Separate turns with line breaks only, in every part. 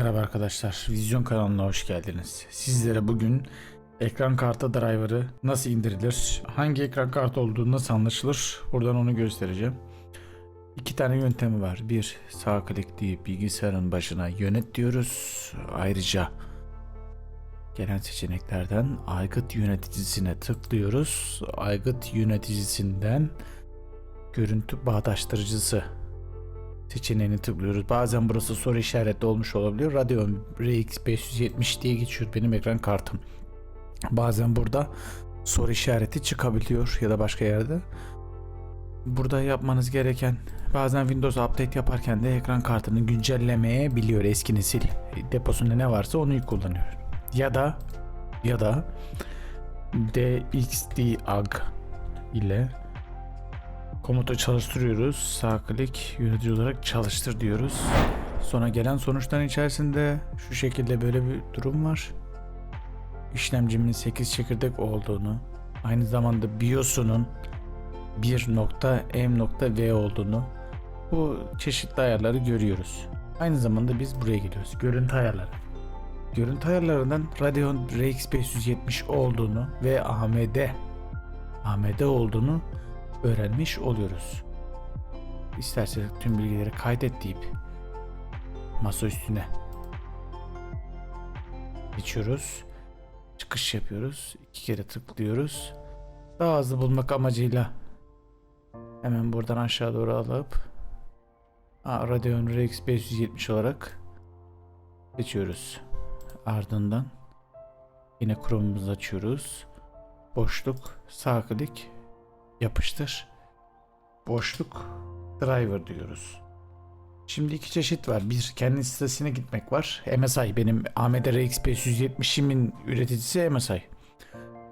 arkadaşlar, Vizyon kanalına hoş geldiniz. Sizlere bugün ekran kartı driver'ı nasıl indirilir, hangi ekran kartı olduğu nasıl anlaşılır, buradan onu göstereceğim. İki tane yöntemi var. Bir, sağ klik bilgisayarın başına yönet diyoruz. Ayrıca gelen seçeneklerden aygıt yöneticisine tıklıyoruz. Aygıt yöneticisinden görüntü bağdaştırıcısı seçeneğini tıklıyoruz. Bazen burası soru işaretli olmuş olabiliyor. Radeon RX 570 diye geçiyor benim ekran kartım. Bazen burada soru işareti çıkabiliyor ya da başka yerde. Burada yapmanız gereken bazen Windows update yaparken de ekran kartını güncellemeye biliyor eski nesil. Deposunda ne varsa onu kullanıyor. Ya da ya da DXDAG ile komuta çalıştırıyoruz. Sağ klik yönetici olarak çalıştır diyoruz. Sonra gelen sonuçların içerisinde şu şekilde böyle bir durum var. İşlemcimin 8 çekirdek olduğunu, aynı zamanda BIOS'unun 1.m.v olduğunu bu çeşitli ayarları görüyoruz. Aynı zamanda biz buraya geliyoruz. Görüntü ayarları. Görüntü ayarlarından Radeon RX 570 olduğunu ve AMD AMD olduğunu öğrenmiş oluyoruz. İsterseniz tüm bilgileri kaydet deyip masa üstüne geçiyoruz. Çıkış yapıyoruz. İki kere tıklıyoruz. Daha hızlı bulmak amacıyla hemen buradan aşağı doğru alıp Aa, Radeon RX 570 olarak seçiyoruz. Ardından yine Chrome'umuzu açıyoruz. Boşluk, sağ klik, yapıştır. Boşluk, driver diyoruz. Şimdi iki çeşit var. Bir kendi sitesine gitmek var. MSI benim AMD RX 570'imin üreticisi MSI.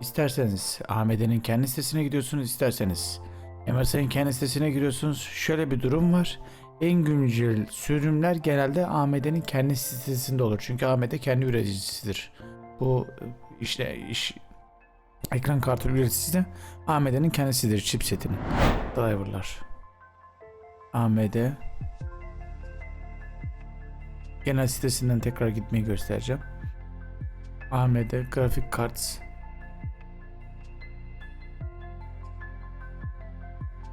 İsterseniz AMD'nin kendi sitesine gidiyorsunuz, isterseniz MSI'nin kendi sitesine giriyorsunuz. Şöyle bir durum var. En güncel sürümler genelde AMD'nin kendi sitesinde olur. Çünkü AMD kendi üreticisidir. Bu işte iş ekran kartı üreticisi de AMD'nin kendisidir chipsetinin. Driver'lar. AMD genel sitesinden tekrar gitmeyi göstereceğim. AMD Graphic Cards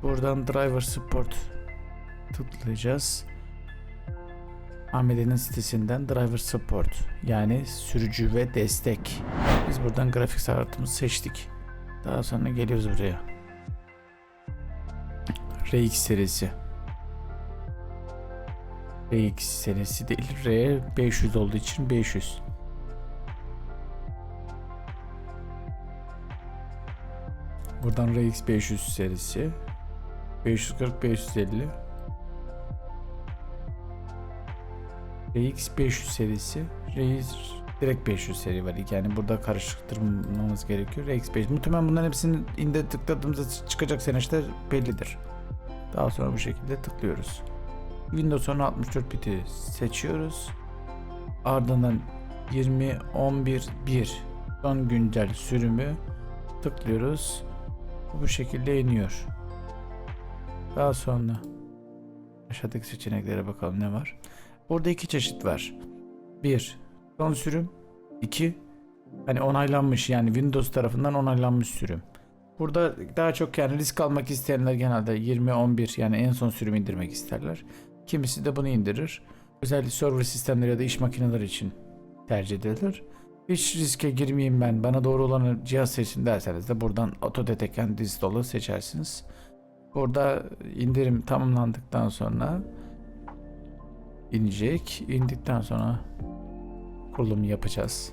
Buradan Driver Support tıklayacağız. AMD'nin sitesinden Driver Support yani sürücü ve destek. Biz buradan grafik artımızı seçtik. Daha sonra geliyoruz buraya. RX serisi. RX serisi değil R 500 olduğu için 500. Buradan RX 500 serisi 540 550 RX 500 serisi RX direkt 500 seri var. Yani burada karıştırmamız gerekiyor. RX 500. Muhtemelen bunların hepsini inde tıkladığımızda çıkacak seneçler bellidir. Daha sonra bu şekilde tıklıyoruz. Windows 10 64 biti seçiyoruz. Ardından 20 11 1 son güncel sürümü tıklıyoruz. Bu şekilde iniyor. Daha sonra aşağıdaki seçeneklere bakalım ne var. Burada iki çeşit var. Bir, son sürüm. iki hani onaylanmış yani Windows tarafından onaylanmış sürüm. Burada daha çok yani risk almak isteyenler genelde 20-11 yani en son sürümü indirmek isterler. Kimisi de bunu indirir. Özellikle server sistemleri ya da iş makineleri için tercih edilir. Hiç riske girmeyeyim ben bana doğru olanı cihaz seçin derseniz de buradan Autodetect and Install'ı seçersiniz. Burada indirim tamamlandıktan sonra inecek. İndikten sonra kurulumu yapacağız.